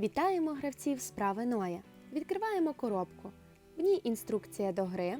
Вітаємо гравців справи Ноя. Відкриваємо коробку. В ній інструкція до гри,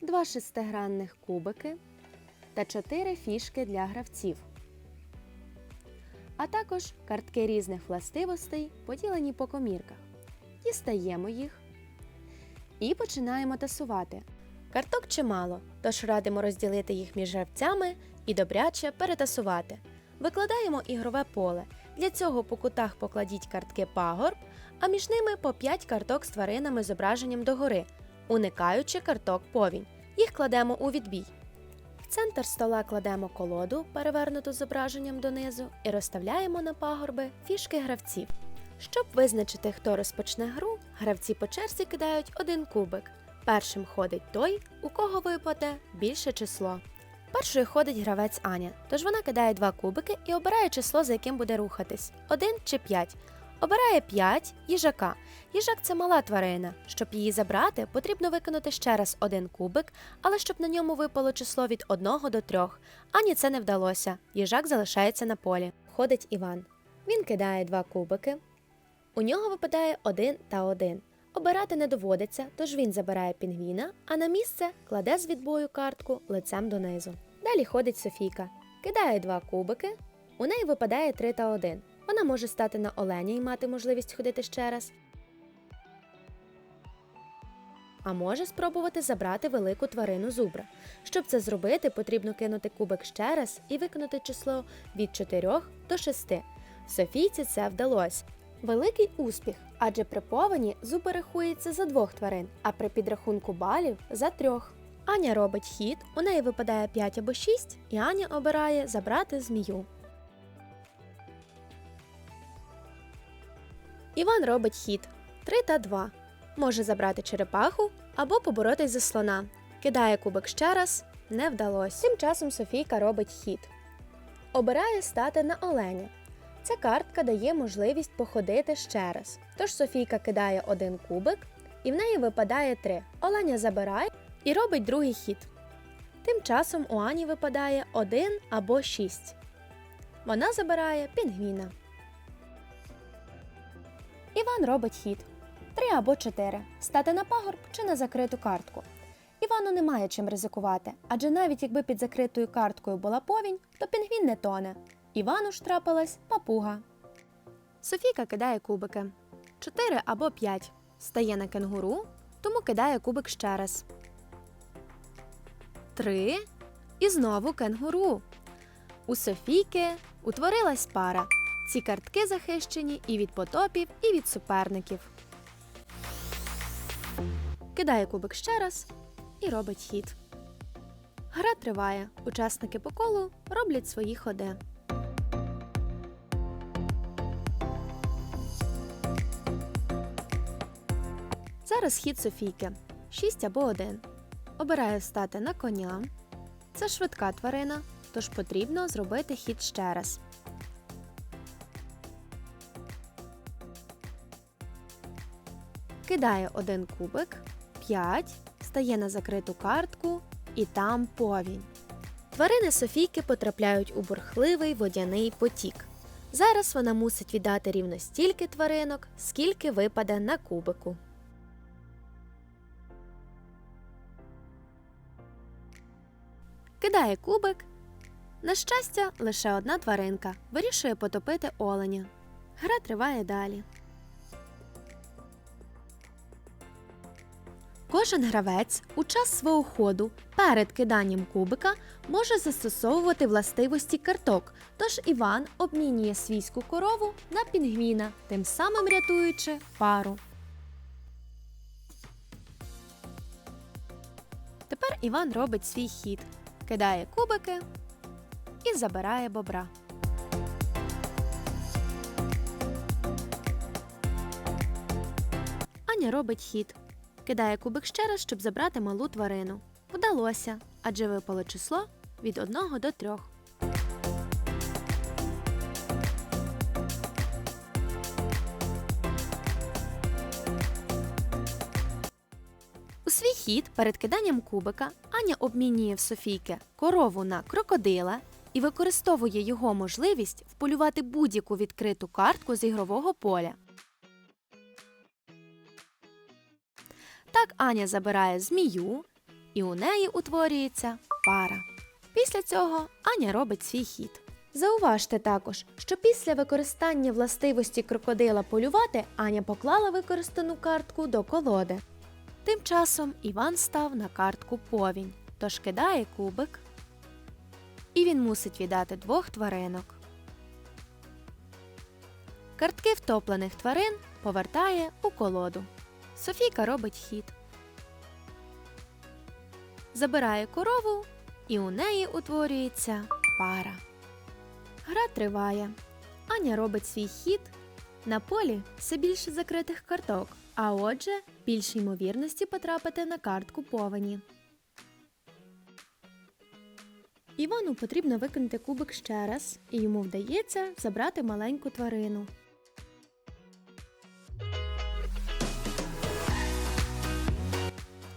два шестигранних кубики та чотири фішки для гравців. А також картки різних властивостей, поділені по комірках. Дістаємо їх і починаємо тасувати. Карток чимало, тож радимо розділити їх між гравцями і добряче перетасувати. Викладаємо ігрове поле. Для цього по кутах покладіть картки пагорб, а між ними по 5 карток з тваринами зображенням догори, уникаючи карток повінь. Їх кладемо у відбій. В центр стола кладемо колоду, перевернуту зображенням донизу, і розставляємо на пагорби фішки гравців. Щоб визначити, хто розпочне гру, гравці по черзі кидають один кубик. Першим ходить той, у кого випаде більше число. Першою ходить гравець Аня, тож вона кидає два кубики і обирає число, за яким буде рухатись один чи п'ять. Обирає 5 їжака. Їжак це мала тварина. Щоб її забрати, потрібно виконати ще раз один кубик, але щоб на ньому випало число від 1 до 3. Ані це не вдалося. Їжак залишається на полі. Ходить Іван. Він кидає два кубики. У нього випадає один та один. Обирати не доводиться, тож він забирає пінгвіна, а на місце кладе з відбою картку лицем донизу. Далі ходить Софійка, кидає два кубики. У неї випадає 3 та 1. Вона може стати на оленя і мати можливість ходити ще раз. А може спробувати забрати велику тварину зубра. Щоб це зробити, потрібно кинути кубик ще раз і виконати число від 4 до 6. Софійці це вдалося. Великий успіх, адже при повені зуби рахується за двох тварин, а при підрахунку балів за трьох. Аня робить хід, у неї випадає 5 або 6, і Аня обирає забрати змію. Іван робить хід 3 та 2. Може забрати черепаху або поборотись за слона. Кидає кубик ще раз, не вдалося. Тим часом Софійка робить хід. Обирає стати на оленя. Ця картка дає можливість походити ще раз. Тож Софійка кидає один кубик, і в неї випадає 3. Оленя забирає і робить другий хід. Тим часом у Ані випадає 1 або 6. Вона забирає пінгвіна. Іван робить хід. Три або чотири. Стати на пагорб чи на закриту картку. Івану немає чим ризикувати, адже навіть якби під закритою карткою була повінь, то пінгвін не тоне. Івану ж трапилась папуга. Софійка кидає кубики. Чотири або п'ять. Стає на кенгуру, тому кидає кубик ще раз. Три. І знову кенгуру. У Софійки утворилась пара. Ці картки захищені і від потопів, і від суперників. Кидає кубик ще раз і робить хід. Гра триває. Учасники по колу роблять свої ходи. Зараз хід Софійки 6 або 1. Обирає стати на коня. Це швидка тварина, тож потрібно зробити хід ще раз. Кидає один кубик, 5, стає на закриту картку і там повінь. Тварини Софійки потрапляють у бурхливий водяний потік. Зараз вона мусить віддати рівно стільки тваринок, скільки випаде на кубику. Кидає кубик. На щастя, лише одна тваринка вирішує потопити оленя. Гра триває далі. Кожен гравець у час свого ходу перед киданням кубика може застосовувати властивості карток, тож Іван обмінює свійську корову на пінгвіна, тим самим рятуючи пару. Тепер Іван робить свій хід, кидає кубики і забирає бобра. Аня робить хід. Кидає кубик ще раз, щоб забрати малу тварину. Вдалося, адже випало число від 1 до 3. Хід перед киданням кубика Аня обмінює в Софійки корову на крокодила і використовує його можливість вполювати будь-яку відкриту картку з ігрового поля. Так Аня забирає змію, і у неї утворюється пара. Після цього Аня робить свій хід. Зауважте також, що після використання властивості крокодила полювати Аня поклала використану картку до колоди. Тим часом Іван став на картку повінь, тож кидає кубик, і він мусить віддати двох тваринок. Картки втоплених тварин повертає у колоду. Софійка робить хід. Забирає корову, і у неї утворюється пара. Гра триває. Аня робить свій хід. На полі все більше закритих карток, а отже, більше ймовірності потрапити на картку повені. Івану потрібно викинути кубик ще раз, і йому вдається забрати маленьку тварину.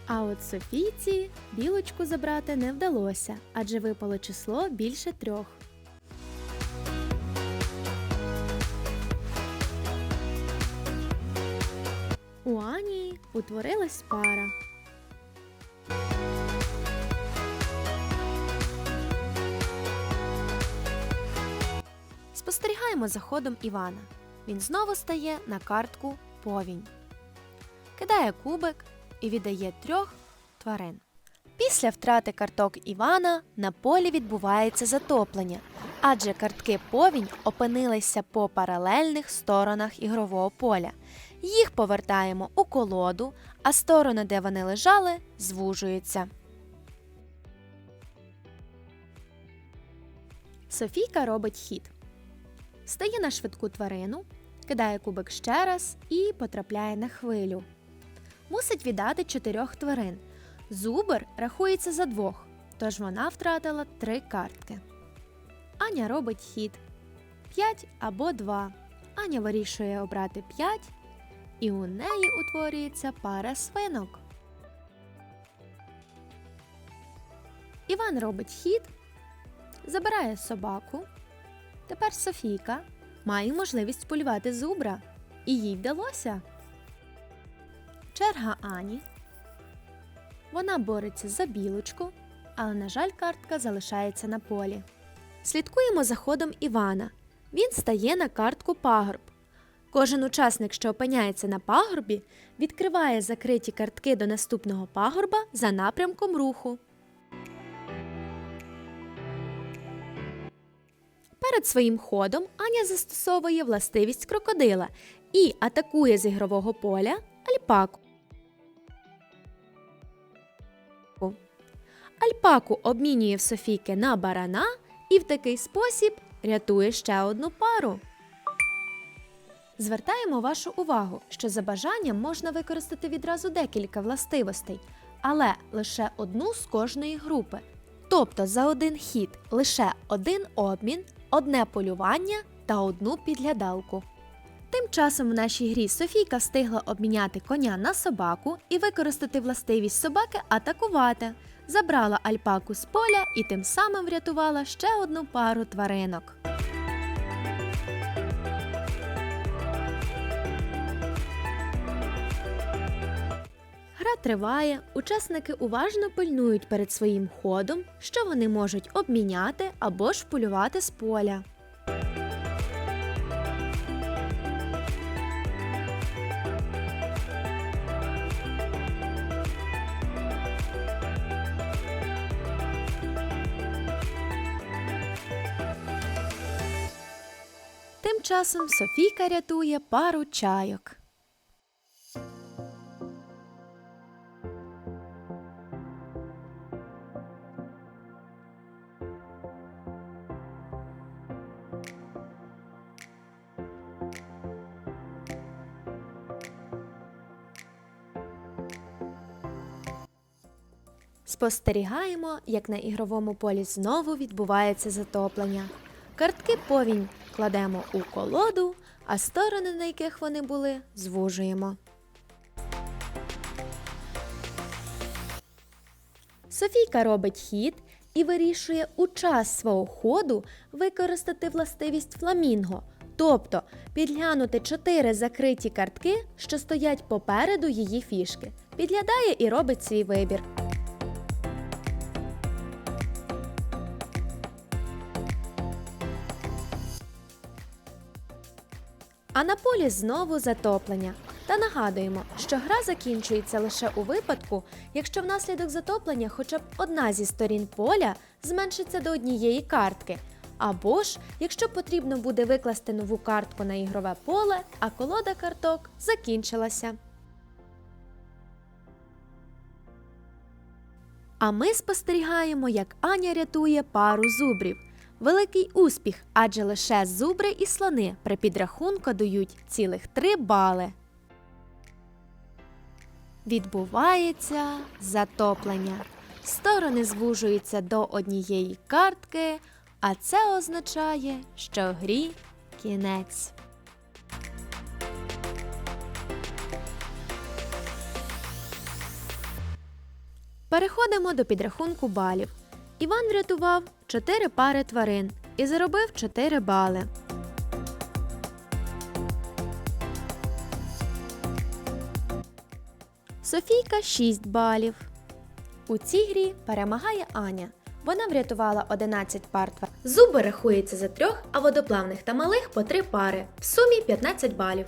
А от Софійці білочку забрати не вдалося, адже випало число більше трьох. У Ані утворилась пара. Спостерігаємо за ходом Івана. Він знову стає на картку повінь. Кидає кубик і віддає трьох тварин. Після втрати карток Івана на полі відбувається затоплення, адже картки повінь опинилися по паралельних сторонах ігрового поля. Їх повертаємо у колоду, а сторони, де вони лежали, звужуються. Софійка робить хід. Стає на швидку тварину, кидає кубик ще раз і потрапляє на хвилю. Мусить віддати чотирьох тварин. Зубр рахується за двох, тож вона втратила три картки. Аня робить хід 5 або 2. Аня вирішує обрати 5, і у неї утворюється пара свинок. Іван робить хід, забирає собаку. Тепер Софійка має можливість полювати зубра, і їй вдалося. Черга Ані. Вона бореться за білочку, але, на жаль, картка залишається на полі. Слідкуємо за ходом Івана. Він стає на картку пагорб. Кожен учасник, що опиняється на пагорбі, відкриває закриті картки до наступного пагорба за напрямком руху. Перед своїм ходом Аня застосовує властивість крокодила і атакує з ігрового поля альпаку. Альпаку обмінює в Софійки на барана і в такий спосіб рятує ще одну пару. Звертаємо вашу увагу, що за бажанням можна використати відразу декілька властивостей, але лише одну з кожної групи. Тобто за один хід лише один обмін, одне полювання та одну підглядалку. Тим часом в нашій грі Софійка встигла обміняти коня на собаку і використати властивість собаки атакувати. Забрала альпаку з поля і тим самим врятувала ще одну пару тваринок. Гра триває, учасники уважно пильнують перед своїм ходом, що вони можуть обміняти або ж полювати з поля. Тим часом Софійка рятує пару чайок. Спостерігаємо, як на ігровому полі знову відбувається затоплення. Картки повінь кладемо у колоду, а сторони, на яких вони були, звужуємо. Софійка робить хід і вирішує у час свого ходу використати властивість фламінго, тобто підглянути чотири закриті картки, що стоять попереду її фішки. Підглядає і робить свій вибір. А на полі знову затоплення. Та нагадуємо, що гра закінчується лише у випадку, якщо внаслідок затоплення хоча б одна зі сторін поля зменшиться до однієї картки, або ж якщо потрібно буде викласти нову картку на ігрове поле, а колода карток закінчилася. А ми спостерігаємо, як Аня рятує пару зубрів. Великий успіх, адже лише зубри і слони при підрахунку дають цілих 3 бали. Відбувається затоплення. Сторони звужуються до однієї картки, а це означає, що грі кінець. Переходимо до підрахунку балів. Іван врятував 4 пари тварин і заробив 4 бали. Софійка 6 балів. У цій грі перемагає Аня. Вона врятувала 11 пар тварин. Зуби рахується за трьох, а водоплавних та малих по 3 пари. В сумі 15 балів.